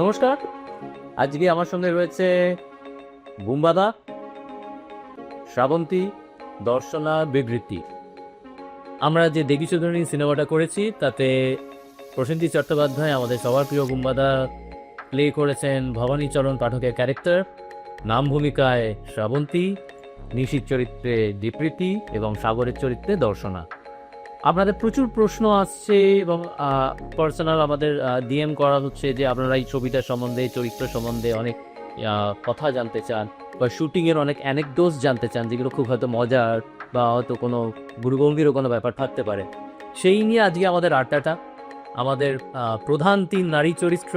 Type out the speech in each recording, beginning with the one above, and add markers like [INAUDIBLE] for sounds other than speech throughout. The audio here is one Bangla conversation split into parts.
নমস্কার। আজকে আমার সঙ্গে রয়েছে বুম্বাদা, শ্রাবন্তী, দর্শনা, বিবৃতি। আমরা যে দেবী চৌধুরী সিনেমাটা করেছি, তাতে প্রসেনজিৎ চট্টোপাধ্যায়, আমাদের সবার প্রিয় বুম্বাদা প্লে করেছেন ভবানীচরণ পাঠকের ক্যারেক্টার নাম ভূমিকায় শ্রাবন্তী নিশির চরিত্রে দীপ্রীতি এবং সাগরের চরিত্রে দর্শনা। আপনাদের প্রচুর প্রশ্ন আসছে এবং পার্সোনাল আমাদের ডিএম করা হচ্ছে যে আপনারা এই ছবিটার সম্বন্ধে চরিত্র সম্বন্ধে অনেক কথা জানতে চান বা শুটিংয়ের অনেক অ্যানেকডোজ জানতে চান যেগুলো খুব হয়তো মজার বা হয়তো কোনো গুরুগম্ভীরও কোনো ব্যাপার থাকতে পারে। সেই নিয়ে আজকে আমাদের আড্ডাটা, আমাদের প্রধান তিন নারী চরিত্র,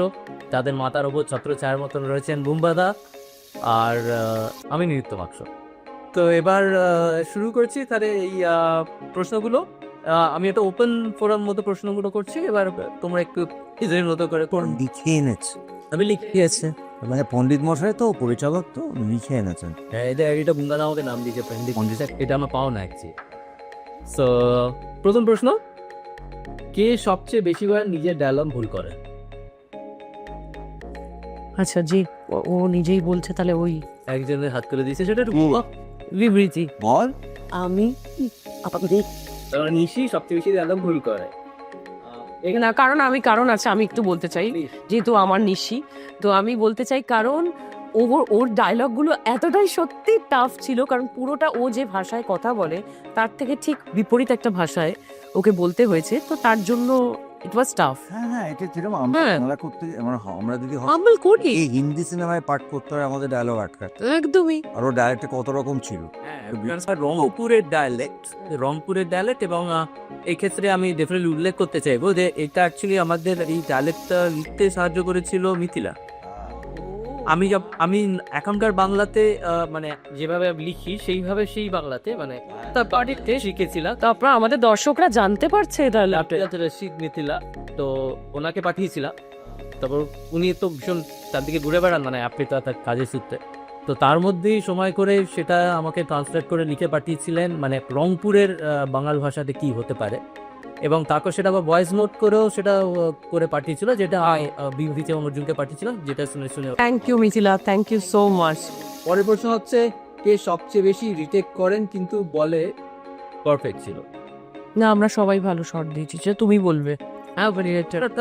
তাদের মাতার ওপর ছত্রছায়ার মতন রয়েছেন বুম্বাদা আর আমি নৃত্য মাক্স তো এবার শুরু করছি তাহলে এই প্রশ্নগুলো। আমি একটা ওপেন ফোরাম মতো প্রশ্নগুলো করছি এবার তোমরা একটু নিজের মতো করে কোন লিখে এনেছে। আমি লিখিয়েছি মানে পণ্ডিত মশাই তো পরিচালক তো লিখে এনেছেন। হ্যাঁ এটা এটা বুঙ্গাদা আমাকে নাম দিয়েছে পণ্ডিত পণ্ডিত। এটা আমার পাও না অ্যাকচুয়ালি সো প্রথম প্রশ্ন। কে সবচেয়ে বেশি বার নিজের ডায়লগ ভুল করে? আচ্ছা জি ও- নিজেই বলছে তাহলে ওই একজনের হাত করে দিয়েছে সেটা। বিবৃতি। বল। আমি আপাতত তারপরে নিশি সবচেয়ে বেশি দাদা ভুল করে। না কারণ আমি কারণ আছে আমি একটু বলতে চাই যেহেতু আমার নিশি তো আমি বলতে চাই কারণ ওর ওর ডায়লগগুলো এতটাই সত্যি টাফ ছিল কারণ পুরোটা ও যে ভাষায় কথা বলে তার থেকে ঠিক বিপরীত একটা ভাষায় ওকে বলতে হয়েছে তো তার জন্য ইট ওয়াজ টাফ হ্যাঁ হ্যাঁ এটা যেরকম আমরা হ্যাঁ। বাংলা করতে আমরা আমরা যদি হ- আমল করি। এই হিন্দি সিনেমায় পাঠ করতে হয় আমাদের ডায়লগ আটকাতে একদমই। আর ও ডায়লগটা কত রকম ছিল? হ্যাঁ রংপুরের ডায়ালেক্ট রংপুরের ডায়ালেক্ট এবং আহ, এই ক্ষেত্রে আমি ডেফিনেটলি উল্লেখ করতে চাইব যে এটা অ্যাকচুয়ালি আমাদের এই ডায়ালেক্টটা লিখতে সাহায্য করেছিল মিথিলা। আমি আমি এখনকার বাংলাতে মানে যেভাবে লিখি সেইভাবে সেই বাংলাতে মানে তার বাড়িতে শিখেছিলাম তো আপনারা আমাদের দর্শকরা জানতে পারছে এই dialogue টা? আপনার রশিদ মিথিলা তো ওনাকে পাঠিয়েছিলাম তারপর উনি তো ভীষণ তার দিকে ঘুরে বেড়ান মানে আপনি তো তার কাজের সূত্রে। তো তার মধ্যেই সময় করে সেটা আমাকে ট্রান্সলেট করে লিখে পাঠিয়েছিলেন মানে রংপুরের বাঙাল ভাষাতে কি হতে পারে। এবং তারপর সেটা আবার ভয়েস নোট করেও সেটা করে পাঠিয়েছিল যেটা আমি বিভূতি এবং অর্জুনকে পাঠিয়েছিলাম যেটা শুনে শুনে thank you Mithila thank you so much পরের প্রশ্ন হচ্ছে কে সবচেয়ে বেশি রিটেক করেন কিন্তু বলে? পারফেক্ট ছিল। না আমরা সবাই ভালো শট দিয়েছি যে তুমি বলবে। হ্যাঁ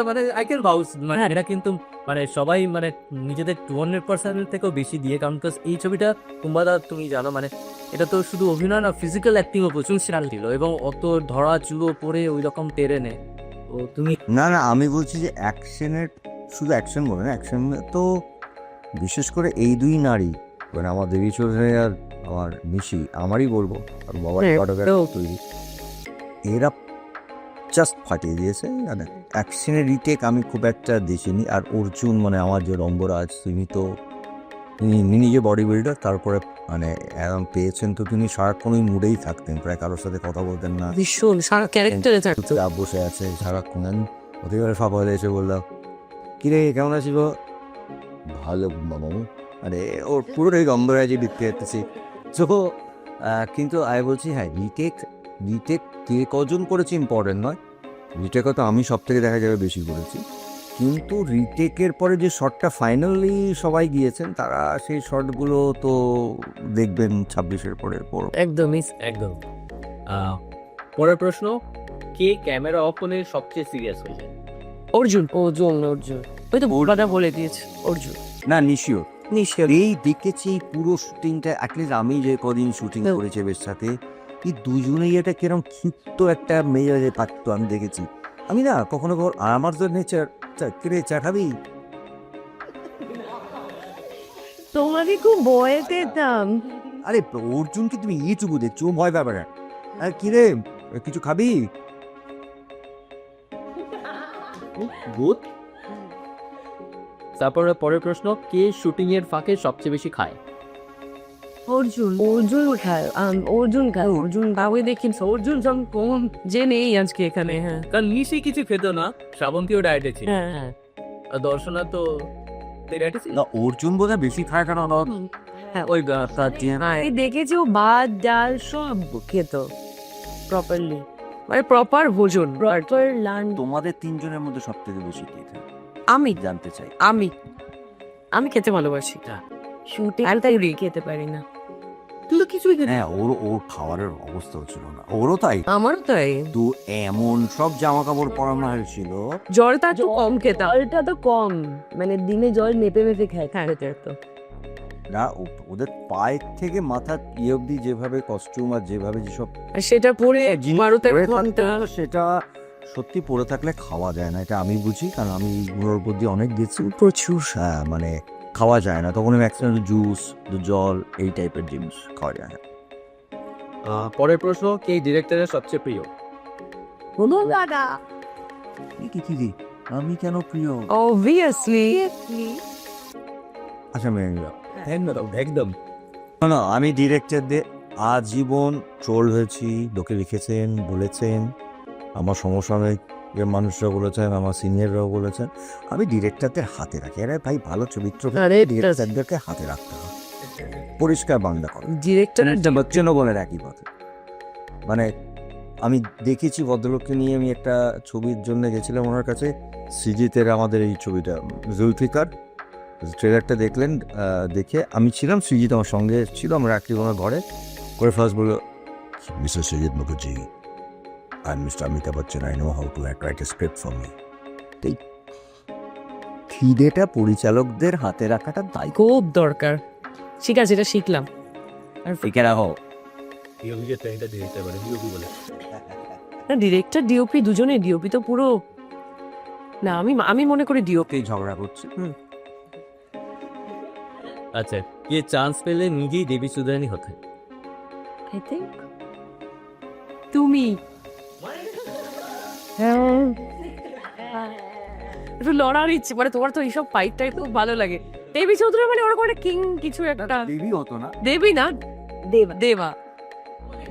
মানে আই ক্যান হাউস মানে এটা কিন্তু মানে সবাই মানে নিজেদের টু হান্ড্রেড পার্সেন্ট থেকেও বেশি দিয়ে কারণ এই ছবিটা কুম্বাদা তুমি জানো মানে এটা তো শুধু অভিনয় না ফিজিক্যাল অ্যাক্টিংও প্রচুর সেরাল ছিল এবং অত ধরা চুলো পরে ওই রকম টেরেনে ও তুমি না না আমি বলছি যে অ্যাকশনের শুধু অ্যাকশন বলে না অ্যাকশন তো বিশেষ করে এই দুই নারী মানে আমার দেবী চৌধুরী আর আমার মিশি আমারই বলব আর বাবার হ্যাঁ, তৈরি। এরা জাস্ট ফাটিয়ে দিয়েছে মানে অ্যাকশনের রিটেক আমি খুব একটা দেখিনি আর অর্জুন মানে আমার যে রঙ্গরাজ তুমি তো তিনি নিজে বডি বিল্ডার তারপরে মানে একদম পেয়েছেন তো তিনি সারাক্ষণই মুডেই থাকতেন প্রায় কারোর সাথে কথা বলতেন না। ভীষণ সারা ক্যারেক্টারে থাকতো। বসে আছে সারাক্ষণ হতে পারে সকালে এসে বললাম কিরে কেমন আছিস ভালো মামু আরে ওর পুরোটাই গন্ধ গম্ভীরাজি লিখতে যাচ্ছি তো কিন্তু আমি বলছি হ্যাঁ রিটেক রিটেক কে কজন করেছে ইম্পর্টেন্ট নয়? রিটেকও তো আমি সব থেকে দেখা যাবে বেশি করেছি। কিন্তু রিটেকের পরে যে শটটা ফাইনালি সবাই গিয়েছেন তারা সেই শটগুলো তো দেখবেন ছাব্বিশের পরে পর একদমই একদম। পরের প্রশ্ন কে ক্যামেরা অফ সবচেয়ে সিরিয়াস হয়ে যায়? অর্জুন। অর্জুন অর্জুন। ওই তো বুড়াটা বলে দিয়েছে অর্জুন। না নিশিও। নিশ্চয় এই দেখেছি এই পুরো শুটিংটা অ্যাটলিস্ট আমি যে কদিন শুটিং। করেছি এর সাথে এই দুজনেই এটা কিরম ক্ষিপ্ত একটা মেজাজে পারতো আমি দেখেছি। আমি না কখনো কখনো আমার তো নেচার কিরে চা খাবি তোমাকে খুব ভয় পেতাম। আরে অর্জুনকে তুমি ইচু ও ভয় পাবে না। আর কিরে কিছু খাবি? গুড তারপরে পরের প্রশ্ন কে শুটিং এর ফাঁকে সবচেয়ে বেশি খায়? অর্জুন। অর্জুন খায় আম- অর্জুন খায় অর্জুন কাউকে দেখি অর্জুন সব কম যে নেই আজকে এখানে? হ্যাঁ কারণ নিশি কিছু খেত না শ্রাবন্তীও ডায়েটে ছিল। হ্যাঁ হ্যাঁ। আর দর্শনা তো ডায়েটে ছিল। না অর্জুন বোধ বেশি খায় কেন? না হ্যাঁ ওই আমি দেখেছি ও ভাত ডাল সব খেত প্রপারলি মানে প্রপার ভোজন। প্রপার লাঞ্চ তোমাদের তিনজনের মধ্যে সব থেকে বেশি কে খায়? আমি। জানতে চাই। আমি। আমি খেতে ভালোবাসি। শুটে আমি তাই রে খেতে পারি না। তুই কিছুই হ্যাঁ ওর ওর খাবারের অবস্থাও ছিল না। ওরও তাই। আমারও তাই। তো এমন সব জামা কাপড় পরানো হয়েছিল। জলটা একটু কম খেতাম। জলটা তো কম। মানে দিনে জল মেপে মেপে খায় হ্যাঁ। খেতে তো। না ওদের পায়ের থেকে মাথা ইয়ে অব্দি যেভাবে কস্টিউম আর যেভাবে যেসব আর সেটা পরে বারো তেরো ঘণ্টা। সেটা সত্যি পড়ে থাকলে খাওয়া যায় না এটা আমি বুঝি। কারণ আমি এইগুলোর উপর দিয়ে অনেক গেছি। প্রচুর। হ্যাঁ মানে খাওয়া যায় না তখন ম্যাক্সিমাম জুস জল এই টাইপের জিনিস খাওয়া যায় না। পরের প্রশ্ন কে ডিরেক্টরের সবচেয়ে প্রিয়? কোনো দাদা। কি কি কি আমি কেন প্রিয়? অবভিয়াসলি আচ্ছা মেনে নিলাম। একদম একদম। না, না আমি ডিরেক্টরদের আজীবন ট্রোল হয়েছি লোকে লিখেছেন বলেছেন। আমার সমসাময়িকের মানুষরা বলেছেন আমার সিনিয়ররাও বলেছেন। আমি ডিরেক্টরদের হাতে রাখি। আরে ভাই ভালো চরিত্র ডিরেক্টরদেরকে হাতে রাখতে হবে। পরিষ্কার বাংলা করো ডিরেক্টরের বচ্চনও বলে একই কথা। মানে আমি দেখেছি ভদ্রলোককে নিয়ে আমি একটা ছবির জন্য গেছিলাম ওনার কাছে। সিজিতের আমাদের এই ছবিটা জুলফিকার। ট্রেলারটা দেখলেন দেখে আমি ছিলাম সৃজিত আমার সঙ্গে ছিল আমরা ওনার ঘরে। করে ফার্স্ট বলল mister Srijit Mukherjee? I mister Amitabh Bachchan I know how to write a script for me এই খিদেটা পরিচালকদের হাতে রাখাটা দায়। খুব দরকার। ঠিক আছে এটা শিখলাম। শিখে রাখো। না ডিরেক্টর ডিওপি দুজনে ডিওপি তো পুরো না আমি আমি মনে করি ডিওপি। ঝগড়া করছে। আচ্ছা কে চান্স পেলে নিজেই দেবী সুদানি হতে? আই থিঙ্ক তুমি। একটু লড়ার ইচ্ছে মানে তোমার তো এইসব ফাইট টাইপ খুব ভালো লাগে। দেবী চৌধুরী মানে ওরকম একটা কিং কিছু একটা। দেবী হতো না। দেবী না? দেবা। দেবা।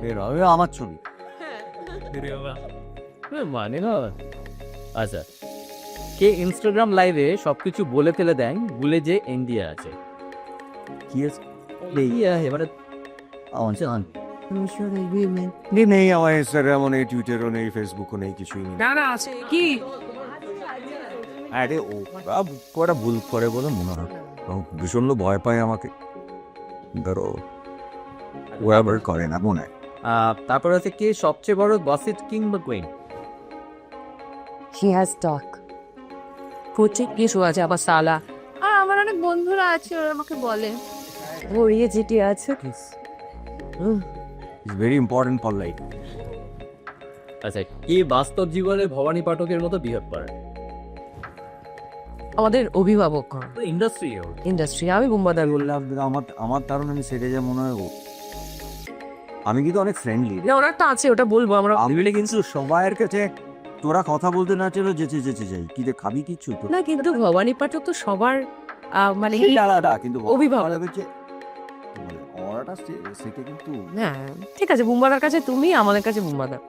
বের আমার ছবি। মানে না। আচ্ছা। কে ইনস্টাগ্রাম লাইভে সবকিছু বলে ফেলে দেন ভুলে যে ইন্ডিয়া আছে। কি আছে ইন্ডিয়া এবারে আমার জান নেই আমার ইনস্টাগ্রামও নেই টুইটারও নেই ফেসবুকও নেই কিছুই নেই। না না আছে। কি? আরে ও ওরা ভুল করে বলে মনে হয়। ও ভীষণ ভয় পায় আমাকে। ধরো ও আবার করে না মনে হয়। আহ, তারপর আছে কে সবচেয়ে বড় গসিট কিং বা queen he has talk coaching কিছু আছে আবার সালা। আর আমার অনেক বন্ধুরা আছে ওরা আমাকে বলে। গড়িয়ে যেটি আছে it's very important for life আচ্ছা কে বাস্তব জীবনে ভবানী পাঠকের মতো বিহেভ করে আমাদের অভিভাবক ইন্ডাস্ট্রি ইন্ডাস্ট্রি আমি বুম্বাদার বললাম আমার আমার দারুণ আমি সেরে যা মনে হয় আমি কিন্তু অনেক ফ্রেন্ডলি না ওর একটা আছে ওটা বলব আমরা। আমি কিন্তু সবাইয়ের কাছে তোরা কথা বলতে না চলো যেতে যেতে যাই কি রে খাবি কিছু তো। না কিন্তু ভবানী পাঠক তো সবার আহ, মানে সেটা আলাদা কিন্তু অভিভাবক। সে- সেটা কিন্তু হ্যাঁ ঠিক আছে বুম্বাদার কাছে তুমি আমাদের কাছে বুম্বাদার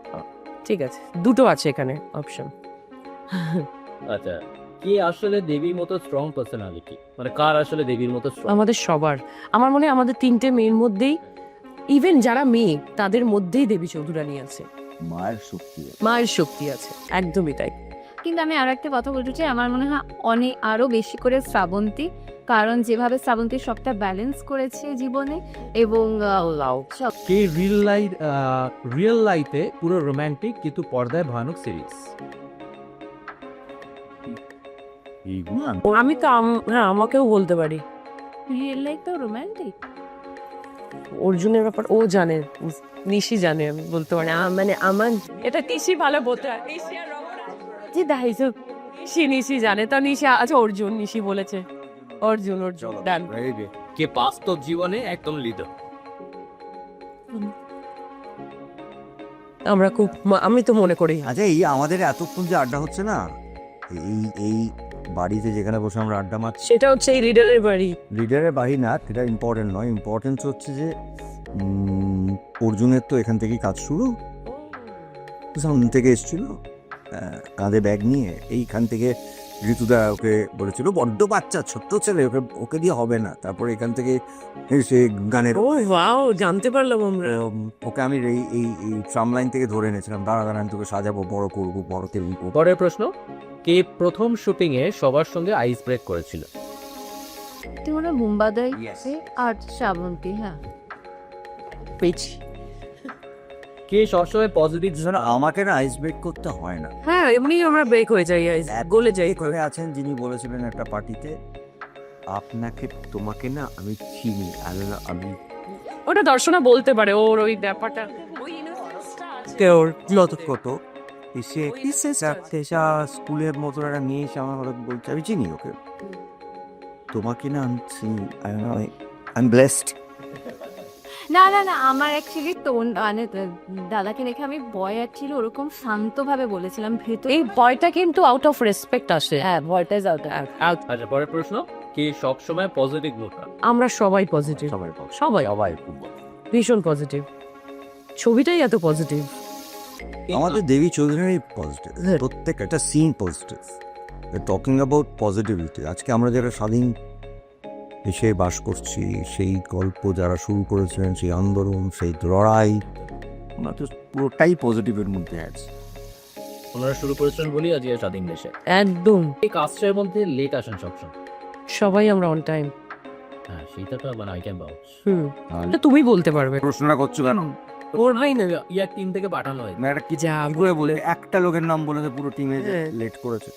ঠিক আছে দুটো আছে এখানে অপশন আচ্ছা কে আসলে দেবীর মতো স্ট্রং পার্সোনালিটি মানে কার আসলে দেবীর মতো আমাদের সবার। আমার মনে হয় আমাদের তিনটে মেয়ের মধ্যেই ইভেন যারা মেয়ে তাদের মধ্যেই দেবী চৌধুরানী আছে। মায়ের শক্তি মায়ের শক্তি আছে একদমই তাই। কিন্তু আমি আরও একটা কথা বলতে চাই আমার মনে হয় অনেক আরও বেশি করে শ্রাবন্তী কারণ যেভাবে শ্রাবন্তী সবটা ব্যালেন্স করেছে জীবনে এবং সব কে রিয়েল লাইফ রিয়েল লাইফে পুরো রোমান্টিক কিন্তু পর্দায় ভয়ানক সিরিজ আমি- আমি তো হ্যাঁ আমাকেও বলতে পারি। রিয়েল লাইফ তো রোমান্টিক অর্জুনের ব্যাপার ও জানে। নিশি জানে আমি বলতে পারি। মানে আমার এটা নিশি ভালো বলতে হয়। নিশি আর রমনা। যে দাইছো নিশি নিশি জানে। তো নিশি আচ্ছা অর্জুন নিশি বলেছে। অর্জুন অর্জুন ডান। Very good. কে বাস্তব জীবনে একদম লিডার আমরা খুব ম- আমি তো মনে করি। আচ্ছা এই আমাদের এতক্ষণ যে আড্ডা হচ্ছে না এই এই বাড়িতে যেখানে বসে আমরা আড্ডা মারছি সেটা হচ্ছে এই রিডারের বাড়ি। লিডারের বাড়ি না সেটা ইম্পর্টেন্ট নয়। ইম্পর্টেন্স হচ্ছে যে অর্জুনের তো এখান থেকেই কাজ শুরু। সামনে থেকে এসেছিল। কাঁধে ব্যাগ নিয়ে এইখান থেকে ঋতুদা ওকে বলেছিল বড্ড বাচ্চা ছোট্ট ছেলে ওকে ওকে দিয়ে হবে না। তারপরে এখান থেকে সে গানের ও ওয়াও জানতে পারলাম আমরা। ওকে আমি এই এই এই ট্রাম লাইন থেকে ধরে এনেছিলাম। দাঁড়া দাঁড়া আমি তোকে সাজাবো বড় করব বড় করব পরের প্রশ্ন কে প্রথম শুটিংয়ে সবার সঙ্গে আইস ব্রেক করেছিল? তুই মনে মুম্বাদাই আর শ্রাবন্তী হ্যাঁ? পেয়েছি কে সবসময় পজিটিভ যেন আমাকে না আইস ব্রেক করতে হয় না। হ্যাঁ এমনি আমরা ব্রেক হয়ে যাই আইস গলে যাই। করে আছেন যিনি বলেছিলেন একটা পার্টিতে আপনাকে তোমাকে না আমি চিনি আমি না আমি ওটা দর্শনা বলতে পারে ওর ওই ব্যাপারটা। ওর যত কত? এসে তেসা স্কুলের মতো একটা মেয়ে এসে আমার হঠাৎ বলছে আমি চিনি ওকে। তোমাকে না আমি চিনি আই এম ব্লেসড না না না আমার অ্যাকচুয়ালি টোন মানে দাদাকে দেখে আমি বয় ছিল ওরকম শান্তভাবে বলেছিলাম ভেতর এই বয়টা কিন্তু আউট অফ রেসপেক্ট আসে। হ্যাঁ ভয়টা যাওয়াটা আচ্ছা পরের প্রশ্ন কে সবসময় পজিটিভ মুখা আমরা সবাই পজিটিভ সবাই সবাই। সবাই ভীষণ পজিটিভ ছবিটাই এত পজিটিভ আমাদের দেবী চৌধুরী পজিটিভ হ্যাঁ। প্রত্যেক একটা scene positive talking about positivity আজকে আমরা যারা স্বাধীন দেশে বাস করছি। সেই গল্প যারা শুরু করেছিলেন সেই আন্দোলন সেই লড়াই ওনার তো পুরোটাই পজিটিভের মধ্যে আছে। ওনারা শুরু করেছেন বলি আজকে স্বাধীন দেশে। একদম। এই কাজটার মধ্যে লেট আসেন সবসময়। সবাই আমরা অন টাইম হ্যাঁ সেটা তো মানে আই ক্যান বাউচ হুম। এটা তুমি বলতে পারবে। প্রশ্নটা করছ কেন? ওর ভাই না। ইয়ার টিম থেকে পাঠানো হয় মানে একটা কি যা করে বলে? একটা লোকের নাম বলে পুরো টিমে হ্যাঁ। লেট করেছে।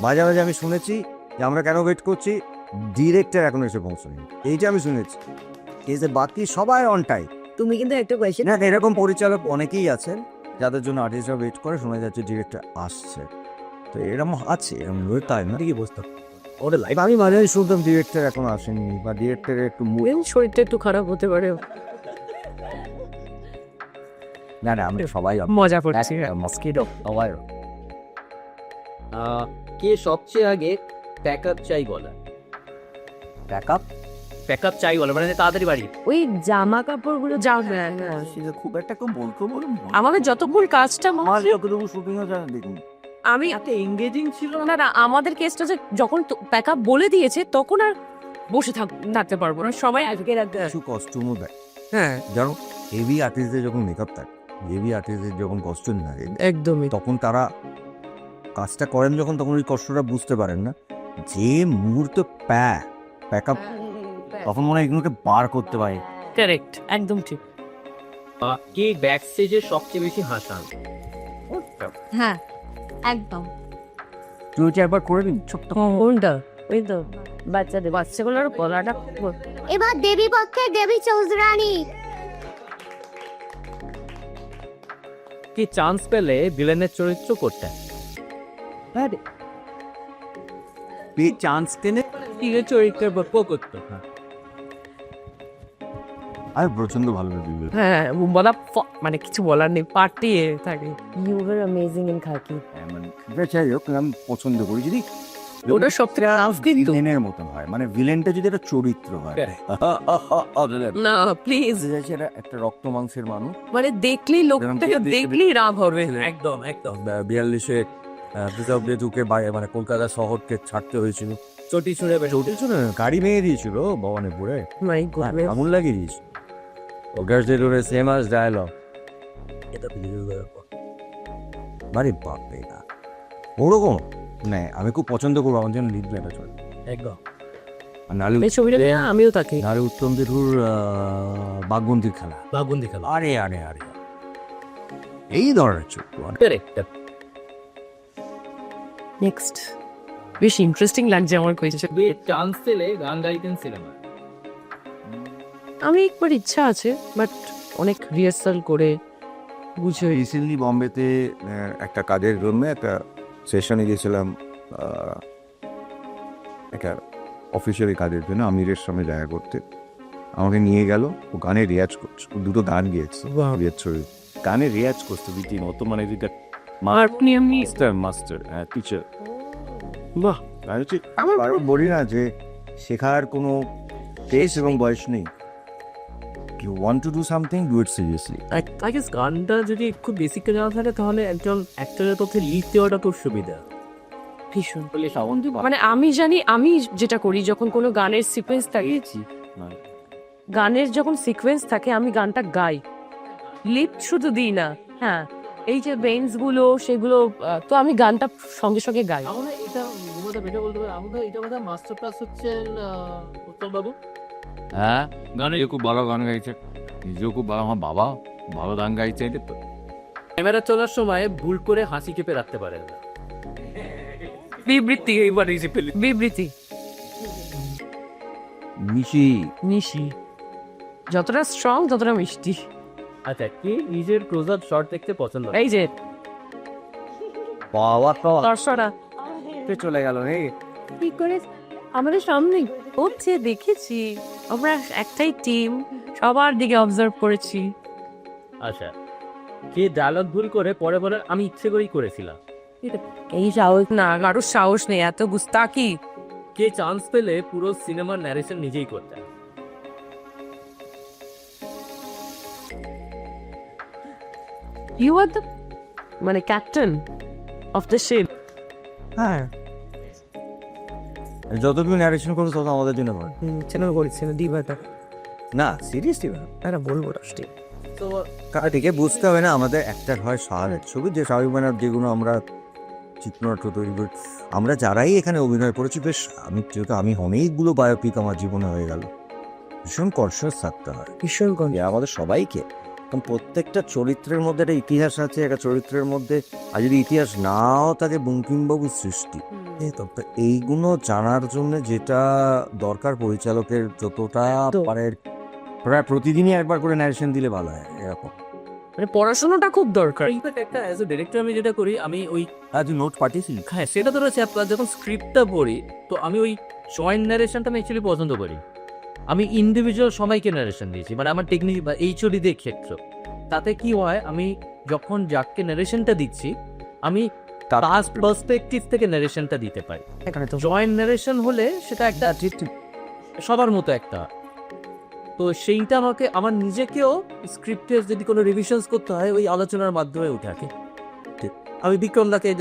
মাঝে মাঝে আমি শুনেছি যে আমরা কেন ওয়েট করছি? ডিরেক্টর এখন এসে পৌঁছায়নি। এইটা আমি শুনেছি। এই যে বাকি সবাই অন টাইম তুমি কিন্তু একটা কোয়েশ্চেন না এরকম পরিচালক অনেকেই আছেন যাদের জন্য আর্টিস্টরা ওয়েট করে শোনা যাচ্ছে ডিরেক্টর আসছে। তো এরকম আছে এরকম রয়ে তাই না? কি বুঝতাম ওটা লাইভ আমি মাঝে মাঝে শুনতাম ডিরেক্টর এখন আসেনি বা ডিরেক্টরের একটু মুড শরীরটা একটু খারাপ হতে পারে। না না আমরা সবাই মজা করছি। মস্কিটো সবাই কে সবচেয়ে আগে প্যাক আপ চাই বলে ব্যাক আপ প্যাক আপ চাই বলে মানে তাড়াতাড়ি বাড়ি। ওই জামা কাপড়গুলো যা হ্যাঁ, হ্যাঁ। সেটা খুব একটা কম বলতে বলুন আমাদের যতক্ষণ কাজটা আমার যতটুকু শুটিং হচ্ছে দেখুন। আমি এত এঙ্গেজিং ছিল না। না আমাদের কেসটা যে যখন প্যাক আপ বলে দিয়েছে তখন আর বসে থাক থাকতে পারব না। সবাই আজকে রাখতে কিছু কস্টিউমও দেয় হ্যাঁ। জানো হেভি আর্টিস্টদের যখন মেকআপ থাকে হেভি আর্টিস্টদের যখন কস্টিউম থাকে একদমই। তখন তারা কাজটা করেন যখন তখন ওই কষ্টটা বুঝতে পারেন না। যে মুহূর্তে প্যা প্যাক আপ তখন মনে হয় এগুলোকে বার করতে পারে। কারেক্ট একদম ঠিক। কে ব্যাক স্টেজে সবচেয়ে বেশি হাসান? হ্যাঁ একদম। তুই হচ্ছে একবার করে দিন ছোট্ট কোনটা ওই তো বাচ্চাদের বাচ্চাগুলোর গলাটা এবার দেবী পক্ষে দেবী চৌধুরানী। কি চান্স পেলে ভিলেনের চরিত্র করতেন? চান্স টেনে তীরের চরিত্রের গল্প করতো হ্যাঁ। আমি প্রচণ্ড ভালো লাগে হ্যাঁ বলা মানে কিছু বলার নেই পাঠিয়ে থাকে। ইউ ওয়ার অ্যামেজিং ইন খাকি মানে যাই হোক আমি পছন্দ করি। যদি ওটা সব থেকে ভিলেনের মতন হয় মানে ভিলেনটা যদি একটা চরিত্র হয়। [LAUGHS] না প্লিজ এটা একটা রক্ত মাংসের মানুষ। মানে দেখলেই লোকটাকে দেখলেই রাগ হবে। একদম একদম। বিয়াল্লিশে রিজার্ভে ঢুকে বাই- মানে কলকাতা শহরকে ছাড়তে হয়েছিল। চটি ছুঁড়ে বেশ ছিল না, গাড়ি ভেঙে দিয়েছিল ভবানীপুরে। মাই গড আগুন লাগিয়ে দিয়েছিল ওগার যে রোডে সেম আস ডায়লগ এটা বাড়ি বাপরে না। ওরকম? না আমি খুব পছন্দ করব আমার জন্য লিখবে এটা চলে। একদম আর এই ছবিটা আমিও থাকি। নাহলে উত্তম দেঠুর বাঘবন্দির খেলা। বাগুন্দি খেলা। আরে আরে আরে। এই ধরনের চুপ নেক্সট বেশ ইন্টারেস্টিং লাগছে আমার কোয়েশ্চেন চান্স পেলে গান গাইতেন সিনেমা আমি একবার ইচ্ছা আছে বাট অনেক রিহার্সাল করে বুঝে রিসেন্টলি বম্বেতে একটা কাজের জন্য একটা সেশনে গিয়েছিলাম একটা অফিসিয়ালি কাজের জন্য আমিরের সঙ্গে দেখা করতে। আমাকে নিয়ে গেল ও গানে রেয়াজ করছে ও দুটো গান গিয়েছে গানে রেয়াজ করতে বিটি মতো মানে মাস্টার মাস্টার হ্যাঁ টিচার বাহ আমি হচ্ছে আমি বারবার বলি না যে শেখার কোনো টেস্ট এবং বয়স নেই। You want to do something do it seriously I guess গানটা যদি খুব বেসিক জানা থাকে তাহলে একজন অ্যাক্টরের পক্ষে লিড দেওয়াটা খুব সুবিধা। ভীষণ। বলে মানে আমি জানি আমি যেটা করি যখন কোনো গানের সিকোয়েন্স থাকে গানের যখন সিকোয়েন্স থাকে আমি গানটা গাই। লিপ শুধু দিই না হ্যাঁ। এই যে বেঞ্চগুলো সেগুলো তো আমি গানটা সঙ্গে সঙ্গে গাই। আমরা এটা বেটা বলতে পারি আমরা এটা বোধহয় মাস্টার ক্লাস হচ্ছেন উত্তম বাবু হ্যাঁ গানে খুব ভালো গান গাইছে। নিজেও খুব ভালো আমার বাবা ভালো গান গাইছে। এটা তো ক্যামেরা চলার সময় ভুল করে হাসি চেপে রাখতে পারেন না। বিবৃতি এইবার এই যে বিবৃতি। মিশি মিষ্টি যতটা স্ট্রং ততটা মিষ্টি। আচ্ছা কি নিজের ক্লোজ আপ শট দেখতে পছন্দ এই যে। বাবা তো। দর্শনা চলে গেল রে কি করে? আমাদের সামনে হচ্ছে দেখেছি। আমরা একটাই টিম সবার দিকে অবজার্ভ করেছি। আচ্ছা কে ডায়লগ ভুল করে পরে পরে আমি ইচ্ছে করেই করেছিলাম। এই সাহস না কারোর সাহস নেই এত গুস্তাকি কে চান্স পেলে পুরো সিনেমার ন্যারেশন নিজেই করতে ইউ আর দ্য মানে ক্যাপ্টেন অফ দ্য শিপ হ্যাঁ। যতটুকু ন্যারেশন করো তত আমাদের জন্য ভালো। চ্যানেল করেছিল দিবাটা না সিরিয়াসলি এটা বলব রাষ্ট্রী তো কাটিকে বুঝতে হবে না আমাদের একটা হয় স্বাভাবিক ছবি যে স্বাভাবিক মানে যেগুলো আমরা চিত্রনাট্য তৈরি করি। আমরা যারাই এখানে অভিনয় করেছি বেশ আমি যেহেতু আমি অনেকগুলো বায়োপিক আমার জীবনে হয়ে গেল। ভীষণ কনসিয়াস থাকতে হয়। ভীষণ আমাদের সবাইকে কারণ প্রত্যেকটা চরিত্রের মধ্যে একটা ইতিহাস আছে একটা চরিত্রের মধ্যে আর যদি ইতিহাস নাও থাকে বঙ্কিমবাবুর সৃষ্টি। তো এইগুলো জানার জন্য যেটা দরকার পরিচালকের যতটা পারে প্রায় প্রতিদিনই একবার করে ন্যারেশন দিলে ভালো হয় এরকম। মানে পড়াশোনাটা খুব দরকার। একটা অ্যাজ এ ডিরেক্টর আমি যেটা করি আমি ওই আর তুই নোট পাঠিয়েছিলি। হ্যাঁ সেটা তো রয়েছে যখন স্ক্রিপ্টটা পড়ি তো আমি ওই জয়েন্ট ন্যারেশনটা আমি অ্যাকচুয়ালি পছন্দ করি। আমি ইন্ডিভিজুয়াল সবাইকে ন্যারেশন দিয়েছি। মানে আমার টেকনিক বা এইচওডিদের ক্ষেত্র। তাতে কি হয় আমি যখন যাকে ন্যারেশনটা দিচ্ছি আমি তার- পার্সপেক্টিভ থেকে ন্যারেশনটা দিতে পারি। এখানে তো জয়েন্ট ন্যারেশন হলে সেটা একটা সবার মতো একটা। তো সেইটা আমাকে আমার নিজেকেও স্ক্রিপ্টে যদি কোনো রিভিশনস করতে হয় ওই আলোচনার মাধ্যমে উঠে আসে। আমি বিক্রমদাকে